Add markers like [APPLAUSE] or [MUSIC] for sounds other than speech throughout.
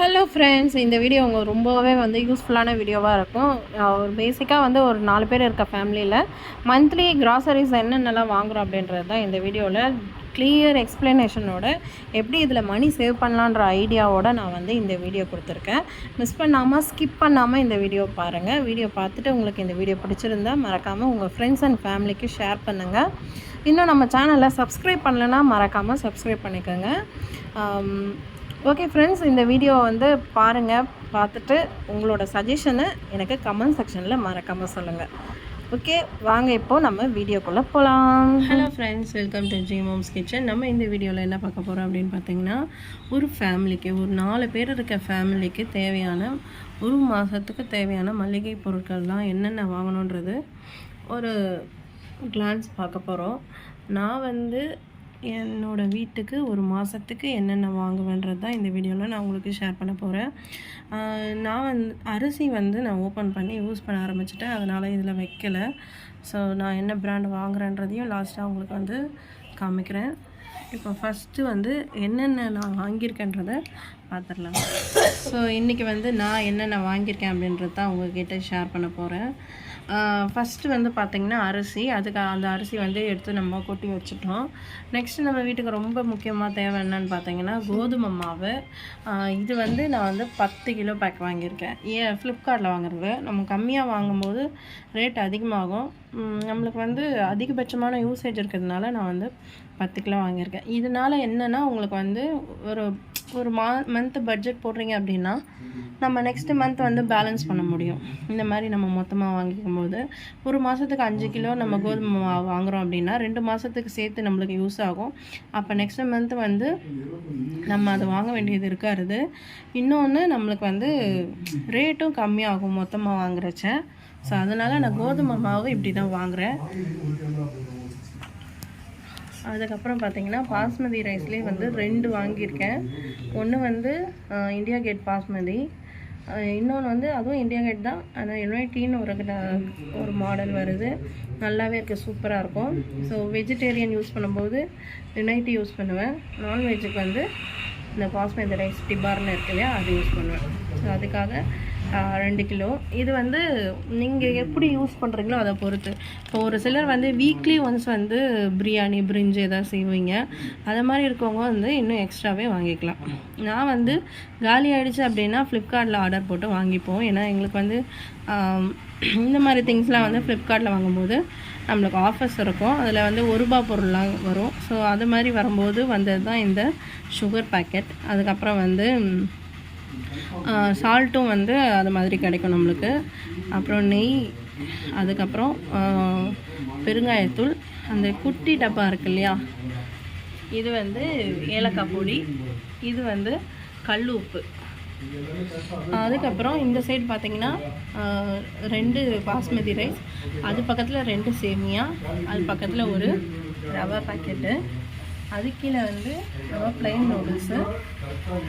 Hello friends இந்த video உங்களுக்கு ரொம்பவே வந்து யூஸ்ஃபுல்லான வீடியோவாக இருக்கும். ஒரு பேசிக்காக வந்து ஒரு நாலு பேர் இருக்க ஃபேமிலியில் மந்த்லி கிராசரிஸ் என்னென்னலாம் வாங்குறோம் அப்படின்றது தான் இந்த வீடியோவில் கிளியர் எக்ஸ்ப்ளனேஷனோட எப்படி இதில் மணி சேவ் பண்ணலான்ற ஐடியாவோட நான் வந்து இந்த வீடியோ கொடுத்துருக்கேன். மிஸ் பண்ணாமல் ஸ்கிப் பண்ணாமல் இந்த வீடியோ பாருங்கள் வீடியோ பார்த்துட்டு உங்களுக்கு இந்த வீடியோ பிடிச்சிருந்தா மறக்காமல் உங்கள் ஃப்ரெண்ட்ஸ் அண்ட் ஃபேமிலிக்கு ஷேர் பண்ணுங்கள் இன்னும் நம்ம சேனலை சப்ஸ்கிரைப் பண்ணலைன்னா மறக்காமல் சப்ஸ்கிரைப் பண்ணிக்கோங்க. ஓகே ஃப்ரெண்ட்ஸ் இந்த வீடியோ வந்து பாருங்கள் பார்த்துட்டு உங்களோட சஜஷனை எனக்கு கமெண்ட் செக்ஷனில் மறக்காமல் சொல்லுங்கள் ஓகே வாங்க இப்போது நம்ம வீடியோக்குள்ளே போகலாம் hello friends welcome to G mom's kitchen நம்ம இந்த வீடியோவில் என்ன பார்க்க போகிறோம் அப்படின்னு பார்த்தீங்கன்னா ஒரு ஃபேமிலிக்கு ஒரு நாலு பேர் இருக்க ஃபேமிலிக்கு தேவையான ஒரு மாதத்துக்கு தேவையான மளிகை பொருட்கள்லாம் என்னென்ன வாங்கணுன்றது ஒரு கிளான்ஸ் பார்க்க போகிறோம் நான் வந்து என்னோட வீட்டுக்கு ஒரு மாதத்துக்கு என்னென்ன வாங்குவேன்றது தான் இந்த வீடியோவில் நான் உங்களுக்கு ஷேர் பண்ண போகிறேன் நான் வந்து அரிசி வந்து நான் ஓப்பன் பண்ணி யூஸ் பண்ண ஆரம்பிச்சிட்டேன். அதனால் இதில் வைக்கலை. ஸோ நான் என்ன ப்ராண்ட் வாங்குறேன்றதையும் லாஸ்ட்டாக உங்களுக்கு வந்து காமிக்கிறேன். இப்போ ஃபஸ்ட்டு வந்து என்னென்ன நான் வாங்கியிருக்கேன்றதை பார்த்துடலாம் ஸோ இன்றைக்கி வந்து நான் என்னென்ன வாங்கியிருக்கேன் அப்படின்றது தான் உங்ககிட்ட ஷேர் பண்ண போகிறேன் ஃபஸ்ட்டு வந்து பார்த்திங்கன்னா அரிசி. அதுக்கு அந்த அரிசி வந்து எடுத்து நம்ம கொட்டி வச்சுட்டோம். நெக்ஸ்ட்டு நம்ம வீட்டுக்கு ரொம்ப முக்கியமாக தேவை என்னன்னு பார்த்தீங்கன்னா கோதுமை மாவு. இது வந்து நான் வந்து பத்து கிலோ பேக் வாங்கியிருக்கேன். ஏன் ஃப்ளிப்கார்ட்டில் வாங்குறது. நம்ம கம்மியாக வாங்கும்போது ரேட் அதிகமாகும். நம்மளுக்கு வந்து அதிகபட்சமான யூசேஜ் இருக்கிறதுனால நான் வந்து பத்து கிலோ வாங்கியிருக்கேன். இதனால என்னென்னா உங்களுக்கு வந்து ஒரு ஒரு மா மந்த் பட்ஜெட் போடுறீங்க அப்படின்னா நம்ம நெக்ஸ்ட் மந்த் வந்து பேலன்ஸ் பண்ண முடியும். இந்த மாதிரி நம்ம மொத்தமாக வாங்கிக்கும் போது ஒரு மாதத்துக்கு அஞ்சு கிலோ நம்ம கோதுமை மாவு வாங்குகிறோம் அப்படின்னா ரெண்டு மாதத்துக்கு சேர்த்து நம்மளுக்கு யூஸ் ஆகும். அப்போ நெக்ஸ்ட் மந்த் வந்து நம்ம அதை வாங்க வேண்டியது இருக்காது. இன்னொன்று நம்மளுக்கு வந்து ரேட்டும் கம்மியாகும் மொத்தமாக வாங்குறச்ச. ஸோ அதனால் நான் கோதுமை மாவு இப்படி தான் வாங்குறேன். அதுக்கப்புறம் பார்த்தீங்கன்னா பாஸ்மதி ரைஸ்லேயே வந்து ரெண்டு வாங்கியிருக்கேன். ஒன்று வந்து இந்தியா கேட் பாஸ்மதி. இன்னொன்று வந்து அதுவும் இந்தியா கேட் தான். ஆனால் யுனைட்டின்னு ஒரு ஒரு மாடல் வருது. நல்லாவே இருக்குது சூப்பராக இருக்கும். ஸோ வெஜிடேரியன் யூஸ் பண்ணும்போது யுனைட்டி யூஸ் பண்ணுவேன். நான்வெஜ்ஜுக்கு வந்து இந்த பாஸ்மதி ரைஸ் டிபார்னு இருக்கு இல்லையா அது யூஸ் பண்ணுவேன். ஸோ அதுக்காக ரெண்டு கிலோ. இது வந்து நீங்கள் எப்படி யூஸ் பண்ணுறீங்களோ அதை பொறுத்து. இப்போ ஒரு சிலர் வந்து வீக்லி ஒன்ஸ் வந்து பிரியாணி பிரிஞ்சு எதாவது செய்வீங்க. அது மாதிரி இருக்கவங்க வந்து இன்னும் எக்ஸ்ட்ராவே வாங்கிக்கலாம். நான் வந்து காலி ஆகிடுச்சு அப்படின்னா ஃப்ளிப்கார்ட்டில் ஆர்டர் போட்டு வாங்கிப்போம். ஏன்னா எங்களுக்கு வந்து இந்த மாதிரி திங்ஸ்லாம் வந்து ஃப்ளிப்கார்ட்டில் வாங்கும்போது நம்மளுக்கு ஆஃபர்ஸ் இருக்கும். அதில் வந்து ஒரு ரூபா பொருள்லாம் வரும். ஸோ அது மாதிரி வரும்போது வந்தது தான் இந்த சுகர் பேக்கெட் அதுக்கப்புறம் வந்து சால்ட்டும் வந்து அது மாதிரி கிடைக்கும் நம்மளுக்கு. அப்புறம் நெய் அதுக்கப்புறம் பெருங்காயத்தூள் அந்த குட்டி டப்பா இருக்கு இல்லையா? இது வந்து ஏலக்காய் பொடி இது வந்து கல் உப்பு. அதுக்கப்புறம் இந்த சைடு பார்த்தீங்கன்னா ரெண்டு பாஸ்மதி ரைஸ் அது பக்கத்தில் ரெண்டு சேமியா அது பக்கத்தில் ஒரு ரவா பாக்கெட்டு அது கீழே வந்து நம்ம ப்ளைன் நூடுல்ஸு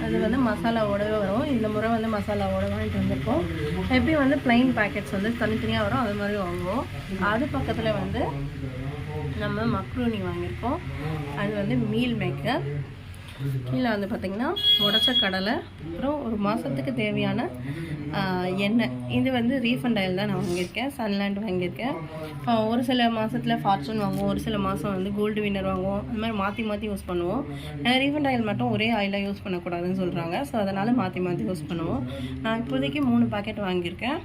அது வந்து மசாலாவோடவே வரும். இந்த முறை வந்து மசாலாவோட வாங்கிட்டு வந்திருக்கோம். எப்பயும் வந்து ப்ளைன் பேக்கெட்ஸ் வந்து தனித்தனியாக வரும் அது மாதிரி வாங்குவோம். அது பக்கத்தில் வந்து நம்ம மக்ரூனி வாங்கியிருக்கோம். அது வந்து மீல் மேக்கர் கீழே வந்து பார்த்திங்கன்னா உடச்ச கடலை அப்புறம் ஒரு மாதத்துக்கு தேவையான எண்ணெய். இது வந்து ரீஃபண்ட் ஆயில் தான் நான் வாங்கியிருக்கேன். சன்லேண்ட் வாங்கியிருக்கேன். ஒரு சில மாதத்தில் ஃபார்ச்சூன் வாங்குவோம் ஒரு சில மாதம் வந்து கோல்டு வின்னர் வாங்குவோம். அந்த மாதிரி மாற்றி மாற்றி யூஸ் பண்ணுவோம். ரீஃபண்ட் ஆயில் மட்டும் ஒரே ஆயிலாக யூஸ் பண்ணக்கூடாதுன்னு சொல்கிறாங்க ஸோ அதனால் மாற்றி மாற்றி யூஸ் பண்ணுவோம். நான் இப்போதைக்கு மூணு பாக்கெட் வாங்கியிருக்கேன்.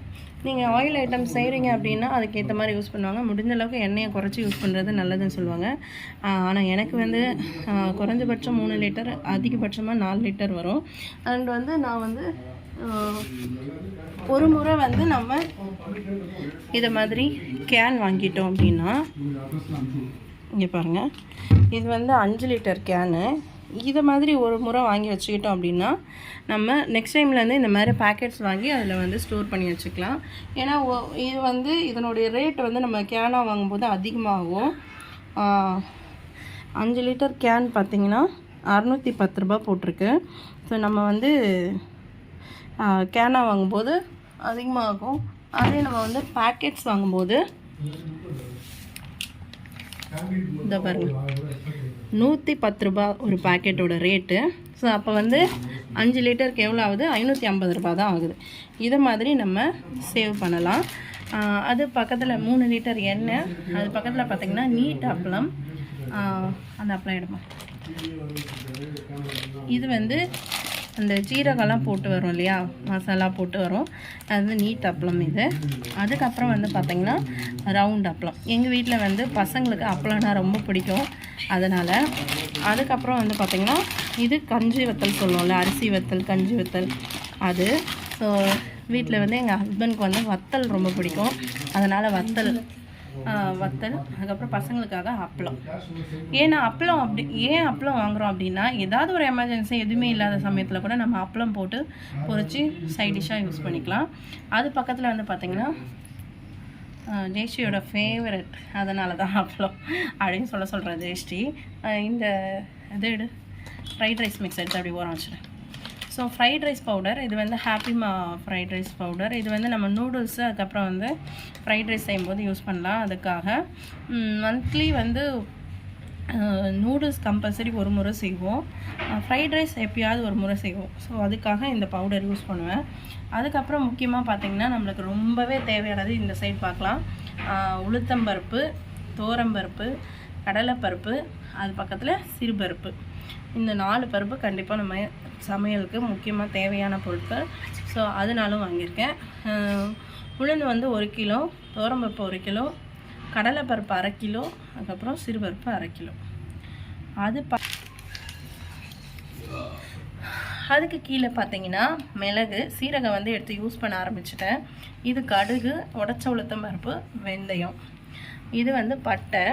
நீங்கள் ஆயில் ஐட்டம் செய்கிறீங்க அப்படின்னா அதுக்கேற்ற மாதிரி யூஸ் பண்ணுவாங்க. முடிஞ்ச அளவுக்கு எண்ணெயை குறைச்சி யூஸ் பண்ணுறது நல்லதுன்னு சொல்லுவாங்க. ஆனால் எனக்கு வந்து குறைஞ்சபட்சம் மூணு லிட்டர் அதிகபட்சமாக நாலு லிட்டர் வரும். அண்ட் வந்து நான் வந்து ஒரு முறை வந்து நம்ம இதை மாதிரி கேன் வாங்கிட்டோம் அப்படின்னா இங்கே பாருங்கள் இது வந்து அஞ்சு லிட்டர் கேனு இதை மாதிரி ஒரு முறை வாங்கி வச்சுக்கிட்டோம் அப்படின்னா நம்ம நெக்ஸ்ட் டைம்லேருந்து இந்த மாதிரி பேக்கெட்ஸ் வாங்கி அதில் வந்து ஸ்டோர் பண்ணி வச்சுக்கலாம். ஏன்னா இது வந்து இதனுடைய ரேட் வந்து நம்ம கேனாக வாங்கும்போது அதிகமாகும். அஞ்சு லிட்டர் கேன் பார்த்திங்கன்னா அறநூற்றி பத்து ரூபா போட்டிருக்கு. ஸோ நம்ம வந்து கேனாக வாங்கும்போது அதிகமாகும். அதே நம்ம வந்து பேக்கெட்ஸ் வாங்கும்போது இந்த பாருங்க நூற்றி பத்து ரூபா ஒரு பாக்கெட்டோட ரேட்டு ஸோ அப்போ வந்து அஞ்சு லிட்டருக்கு எவ்வளோ ஆகுது? ஐநூற்றி ஐம்பது ரூபா தான் ஆகுது. இதை மாதிரி நம்ம சேவ் பண்ணலாம். அது பக்கத்தில் மூணு லிட்டர் எண்ணெய். அது பக்கத்தில் பார்த்திங்கன்னா நீட் அப்பளம். அந்த அப்பளம் இடமா இது வந்து அந்த ஜீரகம்லாம் போட்டு வரும் இல்லையா? மசாலா போட்டு வரும். அது வந்து நீட் அப்பளம் இது. அதுக்கப்புறம் வந்து பார்த்திங்கன்னா ரவுண்ட் அப்பளம். எங்கள் வீட்டில் வந்து பசங்களுக்கு அப்பளம்னா ரொம்ப பிடிக்கும். அதனால் அதுக்கப்புறம் வந்து பார்த்திங்கன்னா இது கஞ்சி வத்தல் சொல்லுவோம்ல அரிசி வத்தல் கஞ்சி வத்தல். அது. ஸோ வீட்டில் வந்து எங்கள் ஹஸ்பண்ட்க்கு வந்து வத்தல் ரொம்ப பிடிக்கும். அதனால் வத்தல் வத்தல் அதுக்கப்புறம் பசங்களுக்காக அப்பளம். ஏன்னா அப்பளம் அப்படி ஏன் அப்பளம் வாங்குறோம் அப்படின்னா ஏதாவது ஒரு எமர்ஜென்சி எதுவுமே இல்லாத சமயத்தில் கூட நம்ம அப்பளம் போட்டு பொறிச்சு சைட் டிஷ்ஷாக யூஸ் பண்ணிக்கலாம். அது பக்கத்தில் வந்து பார்த்திங்கன்னா ஜெயஸ்ரீயோட ஃபேவரட் அதனால தான் அப்பளம் அப்படின்னு சொல்ல சொல்கிறேன் ஜெயஸ்ரீ. இந்த இது எடு ஃப்ரைட் ரைஸ் மிக்ஸ் எடுத்து அப்படி ஓரம் வச்சுருக்கேன் ஸோ ஃப்ரைட் ரைஸ் பவுடர் இது வந்து ஹாப்பிமா ஃப்ரைட் ரைஸ் பவுடர் இது வந்து நம்ம நூடுல்ஸு அதுக்கப்புறம் வந்து ஃப்ரைட் ரைஸ் செய்யும்போது யூஸ் பண்ணலாம் அதுக்காக. மந்த்லி வந்து நூடுல்ஸ் கம்பல்சரி ஒரு முறை செய்வோம். ஃப்ரைட் ரைஸ் எப்பயாவது ஒரு முறை செய்வோம். ஸோ அதுக்காக இந்த பவுடர் யூஸ் பண்ணுவேன். அதுக்கப்புறம் முக்கியமாக பார்த்தீங்கன்னா நம்மளுக்கு ரொம்பவே தேவையானது இந்த சைடு பார்க்கலாம் உளுத்தம்பருப்பு தோரம்பருப்பு கடலைப்பருப்பு அது பக்கத்தில் சிறுபருப்பு. இந்த நாலு பருப்பு கண்டிப்பாக நம்ம சமையலுக்கு முக்கியமாக தேவையான பொருட்கள். ஸோ அதனாலும் வாங்கியிருக்கேன். உளுந்து வந்து ஒரு கிலோ தோரம்பருப்பு ஒரு கிலோ கடலைப்பருப்பு அரை கிலோ அதுக்கப்புறம் சிறுபருப்பு அரை கிலோ. அது ப அதுக்கு கீழே பார்த்தீங்கன்னா மிளகு சீரகம் வந்து எடுத்து யூஸ் பண்ண ஆரம்பிச்சிட்டேன். இது கடுகு உடச்ச உளுத்தம் பருப்பு வெந்தயம். இது வந்து பட்டை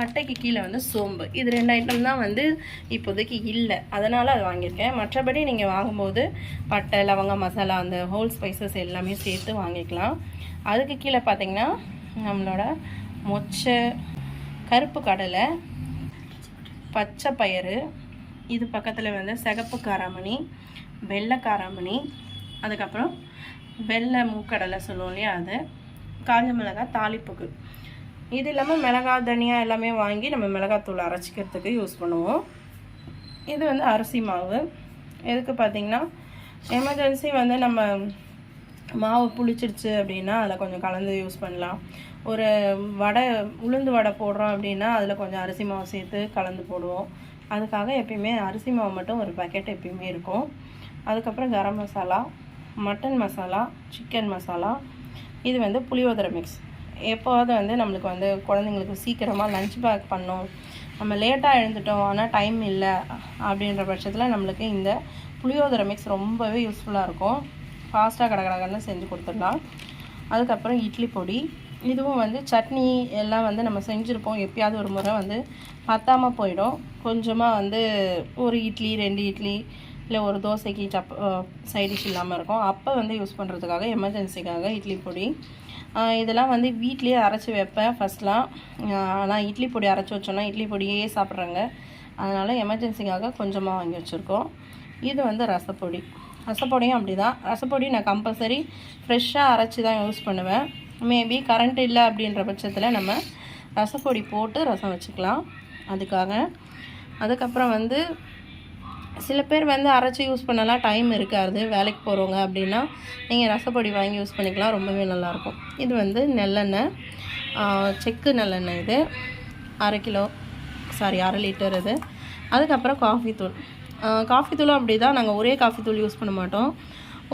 பட்டைக்கு கீழே வந்து சோம்பு. இது ரெண்டு ஐட்டம் தான் வந்து இப்போதைக்கு இல்லை. அதனால் அது வாங்கியிருக்கேன். மற்றபடி நீங்கள் வாங்கும்போது பட்டை லவங்க மசாலா அந்த ஹோல் ஸ்பைசஸ் எல்லாமே சேர்த்து வாங்கிக்கலாம். அதுக்கு கீழே பார்த்தீங்கன்னா நம்மளோட மொச்சை கருப்பு கடலை பச்சை பயிறு இது பக்கத்தில் வந்து சிகப்பு காராமணி வெள்ளை காராமணி அதுக்கப்புறம் வெள்ளை மூக்கடலை சொல்லுவோம் இல்லையா அது காஞ்ச மிளகாய் தாளிப்புக்கு. இது இல்லாமல் மிளகாய் தனியா எல்லாமே வாங்கி நம்ம மிளகாத்தூள் அரைச்சிக்கிறதுக்கு யூஸ் பண்ணுவோம். இது வந்து அரிசி மாவு. எதுக்கு பார்த்தீங்கன்னா எமர்ஜென்சி வந்து நம்ம மாவு புளிச்சிருச்சு அப்படின்னா அதில் கொஞ்சம் கலந்து யூஸ் பண்ணலாம். ஒரு வடை உளுந்து வடை போடுறோம் அப்படின்னா அதில் கொஞ்சம் அரிசி மாவு சேர்த்து கலந்து போடுவோம். அதுக்காக எப்பயுமே அரிசி மாவு மட்டும் ஒரு பேக்கெட் எப்பயுமே இருக்கும். அதுக்கப்புறம் கரம் மசாலா மட்டன் மசாலா சிக்கன் மசாலா இது வந்து புளியோதரை மிக்ஸ் எப்போவாவது வந்து நம்மளுக்கு வந்து குழந்தைங்களுக்கு சீக்கிரமாக லஞ்ச் பேக் பண்ணோம் நம்ம லேட்டாக எழுந்துட்டோம் ஆனால் டைம் இல்லை அப்படின்ற பட்சத்தில் நம்மளுக்கு இந்த புளியோதரை மிக்ஸ் ரொம்பவே யூஸ்ஃபுல்லாக இருக்கும். ஃபாஸ்ட்டாக கடகடகன்னு செஞ்சு கொடுத்துடலாம். அதுக்கப்புறம் இட்லி பொடி. இதுவும் வந்து சட்னி எல்லாம் வந்து நம்ம செஞ்சுருப்போம். எப்பயாவது ஒரு முறை வந்து பத்தாமல் போயிடும். கொஞ்சமாக வந்து ஒரு இட்லி ரெண்டு இட்லி இல்லை ஒரு தோசைக்கு சப் சைடிஷ் இல்லாமல் இருக்கும். அப்போ வந்து யூஸ் பண்ணுறதுக்காக எமர்ஜென்சிக்காக இட்லி பொடி. இதெல்லாம் வந்து வீட்லேயே அரைச்சி வைப்பேன் ஃபஸ்ட்லாம் ஆனால் இட்லி பொடி அரைச்சி வச்சோன்னா இட்லி பொடியே சாப்பிட்றாங்க. அதனால் எமர்ஜென்சிக்காக கொஞ்சமாக வாங்கி வச்சுருக்கோம். இது வந்து ரசப்பொடி. ரசப்பொடியும் அப்படி தான் ரசப்பொடி நான் கம்பல்சரி ஃப்ரெஷ்ஷாக அரைச்சி தான் யூஸ் பண்ணுவேன். மேபி கரண்ட் இல்லை அப்படின்ற பட்சத்தில் நம்ம ரசப்பொடி போட்டு ரசம் வச்சுக்கலாம். அதுக்காக. அதுக்கப்புறம் வந்து சில பேர் வந்து அரைச்சி யூஸ் பண்ணலாம் டைம் இருக்காது. வேலைக்கு போகிறவங்க அப்படின்னா நீங்கள் ரசப்பொடி வாங்கி யூஸ் பண்ணிக்கலாம். ரொம்பவே நல்லாயிருக்கும். இது வந்து நல்லெண்ணெய். செக்கு நல்லெண்ணெய் இது. அரை கிலோ சாரி அரை லிட்டர் இது. அதுக்கப்புறம் காஃபி தூள். காஃபி தூளும் அப்படி தான் நாங்கள் ஒரே காஃபி தூள் யூஸ் பண்ண மாட்டோம்.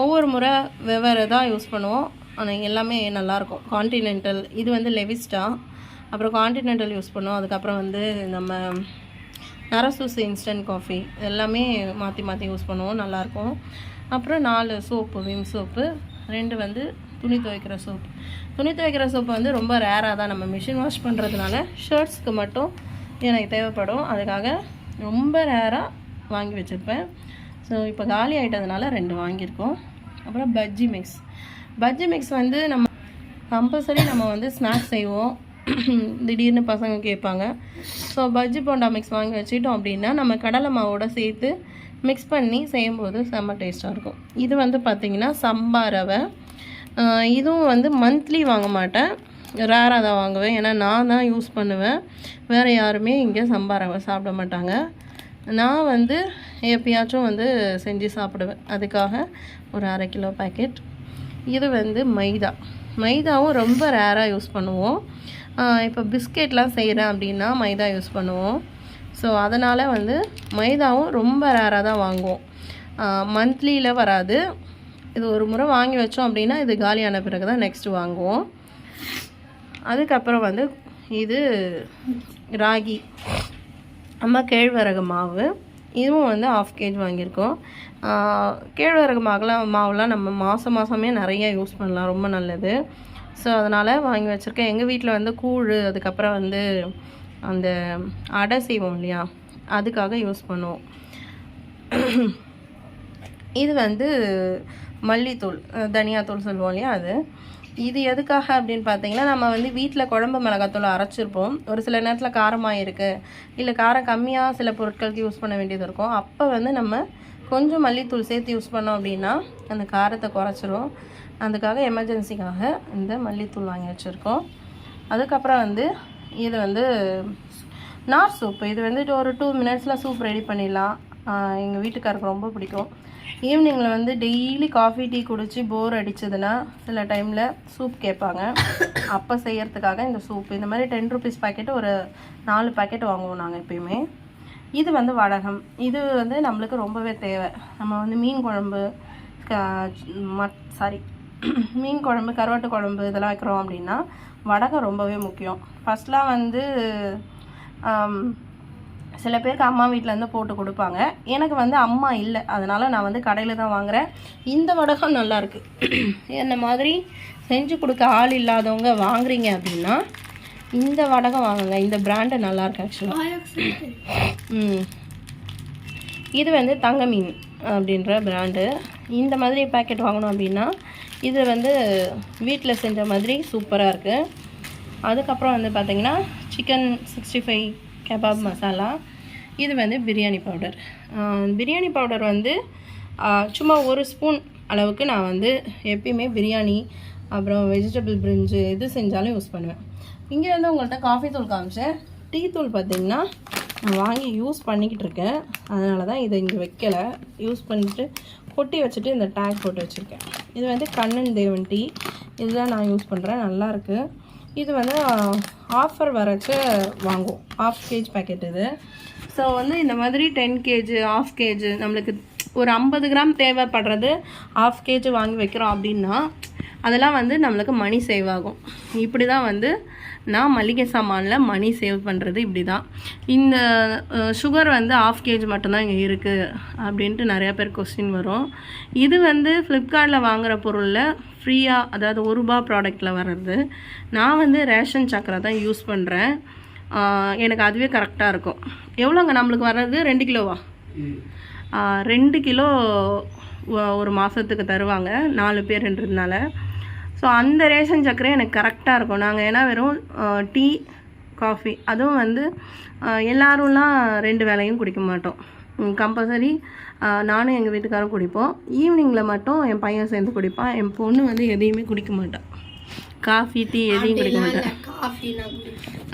ஒவ்வொரு முறை வெவ்வேறு தான் யூஸ் பண்ணுவோம். ஆனால் எல்லாமே நல்லாயிருக்கும். கான்டினென்டல் இது வந்து லெவிஸ்டா அப்புறம் கான்டினென்டல் யூஸ் பண்ணுவோம். அதுக்கப்புறம் வந்து நம்ம நரசூஸ் இன்ஸ்டன்ட் காஃபி எல்லாமே மாற்றி மாற்றி யூஸ் பண்ணுவோம். நல்லாயிருக்கும். அப்புறம் நாலு சோப்பு விம் சோப்பு ரெண்டு வந்து துணி துவைக்கிற சோப்பு துணி துவைக்கிற சோப்பு வந்து ரொம்ப ரேராக தான் நம்ம மிஷின் வாஷ் பண்ணுறதுனால ஷர்ட்ஸ்க்கு மட்டும் எனக்கு தேவைப்படும். அதுக்காக ரொம்ப ரேராக வாங்கி வச்சுருப்பேன். ஸோ இப்போ காலி ஆகிட்டதுனால ரெண்டு வாங்கியிருக்கோம். அப்புறம் பஜ்ஜி மிக்ஸ் பஜ்ஜி மிக்ஸ் வந்து நம்ம கம்பல்சரி நம்ம வந்து ஸ்நாக்ஸ் செய்வோம். திடீர்னு பசங்க கேட்பாங்க. ஸோ பஜ்ஜி போண்டா மிக்ஸ் வாங்கி வச்சுட்டோம் அப்படின்னா நம்ம கடலை மாவோட சேர்த்து மிக்ஸ் பண்ணி செய்யும்போது செம்ம டேஸ்ட்டாக இருக்கும். இது வந்து பார்த்திங்கன்னா சம்பா ரவை. இதுவும் வந்து மந்த்லி வாங்க மாட்டேன். ரேராக தான் வாங்குவேன். ஏன்னா நான் தான் யூஸ் பண்ணுவேன். வேறு யாருமே இங்கே சம்பா ரவை சாப்பிட மாட்டாங்க. நான் வந்து எப்பயாச்சும் வந்து செஞ்சு சாப்பிடுவேன். அதுக்காக ஒரு அரை கிலோ பாக்கெட் இது வந்து மைதா. மைதாவும் ரொம்ப ரேராக யூஸ் பண்ணுவோம். இப்போ பிஸ்கெட்லாம் செய்கிறேன் அப்படின்னா மைதா யூஸ் பண்ணுவோம். ஸோ அதனால் வந்து மைதாவும் ரொம்ப ரேராக தான் வாங்குவோம். மந்த்லியில் வராது. இது ஒரு முறை வாங்கி வச்சோம் அப்படின்னா இது காலியான பிறகு தான் நெக்ஸ்ட்டு வாங்குவோம். அதுக்கப்புறம் வந்து இது ராகி அம்மா கேழ்வரகு மாவு. இதுவும் வந்து ஆஃப் கேஜ் வாங்கியிருக்கோம். கேழ்வரகு மாவுலாம் மாவுலாம் நம்ம மாதம் மாதமே நிறைய யூஸ் பண்ணலாம். ரொம்ப நல்லது. ஸோ அதனால் வாங்கி வச்சுருக்கேன். எங்கள் வீட்டில் வந்து கூழ் அதுக்கப்புறம் வந்து அந்த அடை செய்வோம் இல்லையா? அதுக்காக யூஸ் பண்ணுவோம். இது வந்து மல்லித்தூள் தனியாத்தூள் சொல்லுவோம் இல்லையா அது? இது எதுக்காக அப்படின்னு பார்த்தீங்கன்னா நம்ம வந்து வீட்டில் குழம்பு மிளகாத்தூள் அரைச்சிருப்போம். ஒரு சில நேரத்தில் காரமாக இருக்குது இல்லை காரம் கம்மியாக சில பொருட்களுக்கு யூஸ் பண்ண வேண்டியது இருக்கும். அப்போ வந்து நம்ம கொஞ்சம் மல்லித்தூள் சேர்த்து யூஸ் பண்ணோம் அப்படின்னா அந்த காரத்தை குறைச்சிரும். அதுக்காக எமர்ஜென்சிக்காக இந்த மல்லித்தூள் வாங்கி வச்சுருக்கோம். அதுக்கப்புறம் வந்து இது வந்து நார் சூப் இது வந்துட்டு ஒரு டூ மினிட்ஸில் சூப் ரெடி பண்ணிடலாம். எங்கள் வீட்டுக்காருக்கு ரொம்ப பிடிக்கும். ஈவினிங்கில் வந்து டெய்லி காஃபி டீ குடித்து போர் அடிச்சதுன்னா சில டைமில் சூப் கேட்பாங்க. அப்போ செய்கிறதுக்காக இந்த சூப் இந்த மாதிரி டென் ருபீஸ் பாக்கெட் ஒரு நாலு பாக்கெட் வாங்குவோம் நாங்கள் எப்பயுமே. இது வந்து வடகம். இது வந்து நம்மளுக்கு ரொம்பவே தேவை. நம்ம வந்து மீன் குழம்பு மட் சாரி [CLEARS THROAT] மீன் குழம்பு கருவாட்டு குழம்பு இதெல்லாம் வைக்கிறோம் அப்படின்னா வடகம் ரொம்பவே முக்கியம். ஃபஸ்ட்லாம் வந்து சில பேருக்கு அம்மா வீட்டிலேருந்து போட்டு கொடுப்பாங்க. எனக்கு வந்து அம்மா இல்லை. அதனால் நான் வந்து கடையில் தான் வாங்குகிறேன் இந்த வடகம் நல்லாயிருக்கு இந்த [CLEARS THROAT] என்ன மாதிரி? செஞ்சு கொடுக்க ஆள் இல்லாதவங்க வாங்குறீங்க அப்படின்னா இந்த வடகம் வாங்குங்க. இந்த பிராண்டு நல்லா இருக்கு ஆக்சுவலாக ம். இது வந்து தங்க மீன் அப்படின்ற பிராண்டு இந்த மாதிரி பேக்கெட் வாங்கணும் அப்படின்னா இது வந்து வீட்டில் செஞ்ச மாதிரி சூப்பராக இருக்குது அதுக்கப்புறம் வந்து பார்த்திங்கன்னா chicken sixty five kebab masala இது வந்து பிரியாணி பவுடர் பிரியாணி பவுடர் வந்து சும்மா ஒரு ஸ்பூன் அளவுக்கு நான் வந்து எப்பயுமே பிரியாணி அப்புறம் வெஜிடபிள் பிரிஞ்சு எது செஞ்சாலும் யூஸ் பண்ணுவேன். இங்கே வந்து உங்கள்கிட்ட காஃபி தூள் காமிச்சேன் டீ தூள் பார்த்திங்கன்னா நான் வாங்கி யூஸ் பண்ணிக்கிட்டு இருக்கேன். அதனால தான் இதை இங்கே வைக்கலை. யூஸ் பண்ணிட்டு கொட்டி வச்சுட்டு இந்த டேக் போட்டு வச்சுருக்கேன். இது வந்து கண்ணன் தேவன் டீ இதுதான் நான் யூஸ் பண்ணுறேன் நல்லாயிருக்கு இது வந்து ஆஃபர் வரச்சு வாங்குவோம். ஆஃப் கேஜ் பேக்கெட் இது. ஸோ வந்து இந்த மாதிரி டென் கேஜி ஆஃப் கேஜி நம்மளுக்கு ஒரு ஐம்பது கிராம் தேவைப்படுறது ஆஃப் கேஜி வாங்கி வைக்கிறோம் அப்படின்னா அதெல்லாம் வந்து நம்மளுக்கு மணி சேவ் ஆகும். இப்படி தான் வந்து நான் மளிகை சாமானில் மணி சேவ் பண்ணுறது இப்படி தான் இந்த சுகர் வந்து ஆஃப் கேஜி மட்டும்தான் இங்கே இருக்குது அப்படின்ட்டு நிறையா பேர் கொஸ்டின் வரும். இது வந்து ஃப்ளிப்கார்ட்டில் வாங்குகிற பொருளில் ஃப்ரீயாக அதாவது ஒரு ரூபா ப்ராடக்ட்டில் வர்றது. நான் வந்து ரேஷன் சக்கரை தான் யூஸ் பண்ணுறேன் எனக்கு அதுவே கரெக்டாக இருக்கும். எவ்வளோங்க நம்மளுக்கு வர்றது? ரெண்டு கிலோவா? ரெண்டு கிலோ ஒரு மாதத்துக்கு தருவாங்க. நாலு பேருன்றதுனால ஸோ அந்த ரேஷன் சர்க்கரை எனக்கு கரெக்டாக இருக்கும். நாங்கள் ஏன்னா வெறும் டீ காஃபி அதுவும் வந்து எல்லாரும்லாம் ரெண்டு வேளையும் குடிக்க மாட்டோம். கம்பல்சரி நானும் எங்கள் வீட்டுக்காரும் குடிப்போம். ஈவினிங்கில் மட்டும் என் பையன் சேர்ந்து குடிப்பான். என் பொண்ணு வந்து எதையுமே குடிக்க மாட்டான் காஃபி டீ எதையும் குடிக்க மாட்டான்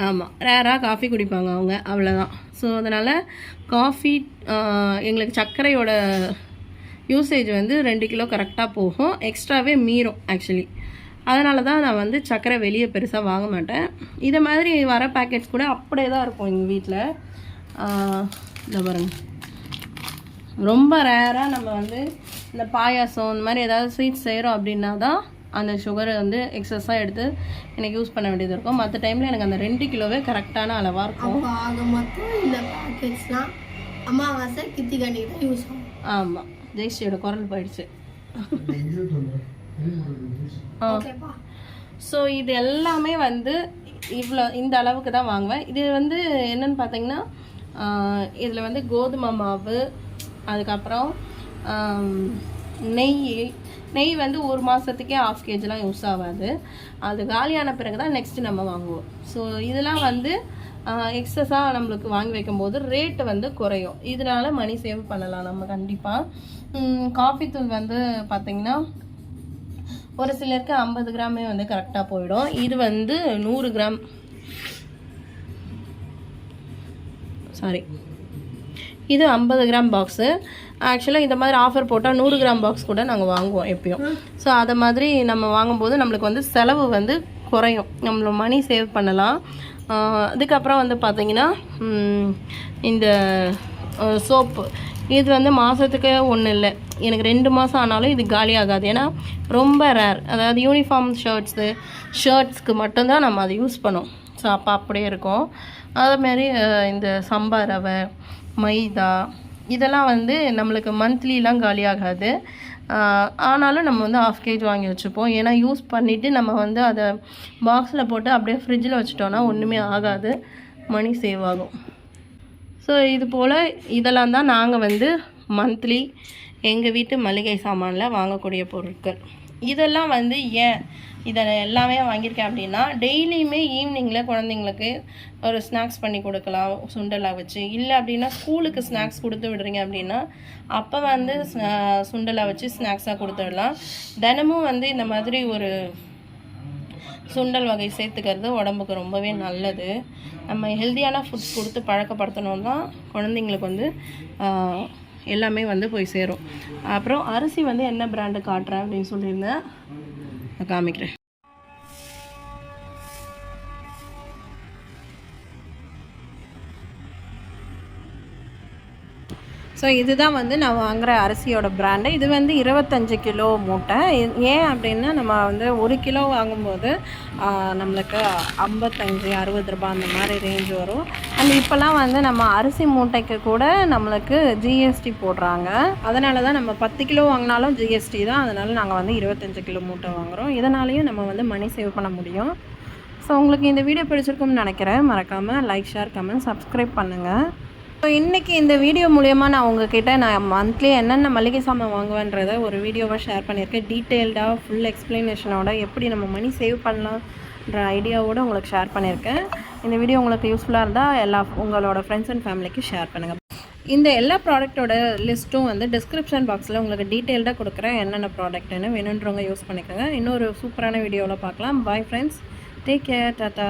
ஆமாம் ரேராக காஃபி குடிப்பாங்க அவங்க. அவ்வளோதான் ஸோ அதனால் காஃபி எங்களுக்கு சர்க்கரையோட யூசேஜ் வந்து ரெண்டு கிலோ கரெக்டாக போகும். எக்ஸ்ட்ராவே மீறும் ஆக்சுவலி அதனால தான் நான் வந்து சர்க்கரை வெளியே பெருசாக வாங்க மாட்டேன். இதை மாதிரி வர பேக்கெட்ஸ் கூட அப்படியே தான் இருக்கும் எங்கள் வீட்டில் இந்த பாருங்க. ரொம்ப ரேராக நம்ம வந்து இந்த பாயாசம் இந்த மாதிரி ஏதாவது ஸ்வீட்ஸ் செய்கிறோம் அப்படின்னா தான் அந்த சுகரை வந்து எக்ஸஸாக எடுத்து எனக்கு யூஸ் பண்ண வேண்டியது இருக்கும். மற்ற டைமில் எனக்கு அந்த ரெண்டு கிலோவே கரெக்டான அளவாக இருக்கும். அப்போ ஆக மொத்தம் இந்த பேக்கெட்ஸ்லாம் அமாவாசை கித்திகனி தான் யூஸ் ஆகும். ஆமாம் ஜெயஸ்ரீயோட குரல் போயிடுச்சு. ஓகேப்பா ஸோ இது எல்லாமே வந்து இவ்வளோ இந்த அளவுக்கு தான் வாங்குவேன். இது வந்து என்னன்னு பார்த்தீங்கன்னா இதில் வந்து கோதுமை மாவு அதுக்கப்புறம் நெய். நெய் வந்து ஒரு மாதத்துக்கே ஆஃப் கேஜிலாம் யூஸ் ஆகாது. அது காலியான பிறகு தான் நெக்ஸ்ட்டு நம்ம வாங்குவோம். ஸோ இதெல்லாம் வந்து எக்ஸஸாக நம்மளுக்கு வாங்கி வைக்கும்போது ரேட்டு வந்து குறையும். இதனால மணி சேவ் பண்ணலாம் நம்ம கண்டிப்பாக காஃபி தூள் வந்து பார்த்திங்கன்னா ஒரு சிலருக்கு ஐம்பது கிராமே வந்து கரெக்டாக போயிடும். இது வந்து நூறு கிராம். சாரி இது ஐம்பது கிராம் பாக்ஸு ஆக்சுவலாக இந்த மாதிரி ஆஃபர் போட்டால் நூறு கிராம் பாக்ஸ் கூட நாங்கள் வாங்குவோம் எப்பயும். ஸோ அதை மாதிரி நம்ம வாங்கும்போது நம்மளுக்கு வந்து செலவு வந்து குறையும். நம்மள மணி சேவ் பண்ணலாம். அதுக்கப்புறம் வந்து பார்த்திங்கன்னா இந்த சோப்பு இது வந்து மாதத்துக்கு ஒன்றும் இல்லை. எனக்கு ரெண்டு மாதம் ஆனாலும் இது காலி ஆகாது. ஏன்னா ரொம்ப ரேர் அதாவது யூனிஃபார்ம் ஷர்ட்ஸு ஷர்ட்ஸ்க்கு மட்டும்தான் நம்ம அதை யூஸ் பண்ணோம். ஸோ அப்போ அப்படியே இருக்கும். அதேமாரி இந்த சம்பா ரவை மைதா இதெல்லாம் வந்து நம்மளுக்கு மந்த்லிலாம் காலி ஆகாது. ஆனாலும் நம்ம வந்து ஆஃப் கேஜ் வாங்கி வச்சுப்போம். ஏன்னா யூஸ் பண்ணிவிட்டு நம்ம வந்து அதை பாக்ஸில் போட்டு அப்படியே ஃப்ரிட்ஜில் வச்சுட்டோன்னா ஒன்றுமே ஆகாது. மணி சேவ் ஆகும். ஸோ இது போல் இதெல்லாம் தான் நாங்கள் வந்து மந்த்லி எங்கள் வீட்டு மளிகை சாமானில் வாங்கக்கூடிய பொருட்கள். இதெல்லாம் வந்து ஏன் இதை எல்லாமே வாங்கியிருக்கேன் அப்படின்னா டெய்லியுமே ஈவினிங்கில் குழந்தைங்களுக்கு ஒரு ஸ்நாக்ஸ் பண்ணி கொடுக்கலாம் சுண்டலாக வச்சு. இல்லை அப்படின்னா ஸ்கூலுக்கு ஸ்நாக்ஸ் கொடுத்து விடுறீங்க அப்படின்னா அப்போ வந்து சுண்டலாக வச்சு ஸ்நாக்ஸாக கொடுத்து விடலாம் தினமும் வந்து இந்த மாதிரி ஒரு சுண்டல் வகை சேர்த்துக்கிறது உடம்புக்கு ரொம்பவே நல்லது. நம்ம ஹெல்த்தியான ஃபுட்ஸ் கொடுத்து பழக்கப்படுத்தணும்னா குழந்தைங்களுக்கு வந்து எல்லாமே வந்து போய் சேரும். அப்புறம் அரிசி வந்து என்ன பிராண்டு காட்டுறேன் அப்படின்னு சொல்லியிருந்தேன். நான் காமிக்கிறேன். ஸோ இதுதான் வந்து நான் வாங்குகிற அரிசியோட பிராண்டு இது வந்து இருபத்தஞ்சு கிலோ மூட்டை. ஏன் அப்படின்னா நம்ம வந்து ஒரு கிலோ வாங்கும்போது நம்மளுக்கு ஐம்பத்தஞ்சு அறுபது ரூபாய் அந்த மாதிரி ரேஞ்ச் வரும். அண்ட் இப்போல்லாம் வந்து நம்ம அரிசி மூட்டைக்கு கூட நம்மளுக்கு ஜிஎஸ்டி போடுறாங்க. அதனால தான் நம்ம பத்து கிலோ வாங்கினாலும் ஜிஎஸ்டி தான். அதனால் நாங்கள் வந்து இருபத்தஞ்சு கிலோ மூட்டை வாங்குகிறோம் இதனாலையும் நம்ம வந்து மணி சேவ் பண்ண முடியும். ஸோ உங்களுக்கு இந்த வீடியோ பிடிச்சிருக்கும்னு நினைக்கிறேன். மறக்காமல் லைக் ஷேர் கமெண்ட் சப்ஸ்கிரைப் பண்ணுங்கள் ஸோ இன்றைக்கி இந்த வீடியோ மூலயமா நான் உங்ககிட்ட நான் மந்த்லி என்னென்ன மளிகை சாமான் வாங்குவேன்றதை ஒரு வீடியோவாக ஷேர் பண்ணியிருக்கேன். டீட்டெயில்டாக ஃபுல் எக்ஸ்ப்ளனேஷனோட எப்படி நம்ம மணி சேவ் பண்ணலாம்ன்ற ஐடியாவோடு உங்களுக்கு ஷேர் பண்ணியிருக்கேன். இந்த வீடியோ உங்களுக்கு யூஸ்ஃபுல்லாக இருந்தால் எல்லா உங்களோட ஃப்ரெண்ட்ஸ் அண்ட் ஃபேமிலிக்கு ஷேர் பண்ணுங்கள் இந்த எல்லா ப்ராடக்ட்டோட லிஸ்ட்டும் வந்து டிஸ்கிரிப்ஷன் பாக்ஸில் உங்களுக்கு டீட்டெயில்டாக கொடுக்குறேன். என்னென்ன ப்ராடக்ட்னு வேணுன்றவங்க யூஸ் பண்ணிக்கோங்க. இன்னொரு சூப்பரான வீடியோவில் பார்க்கலாம். Bye friends take care tata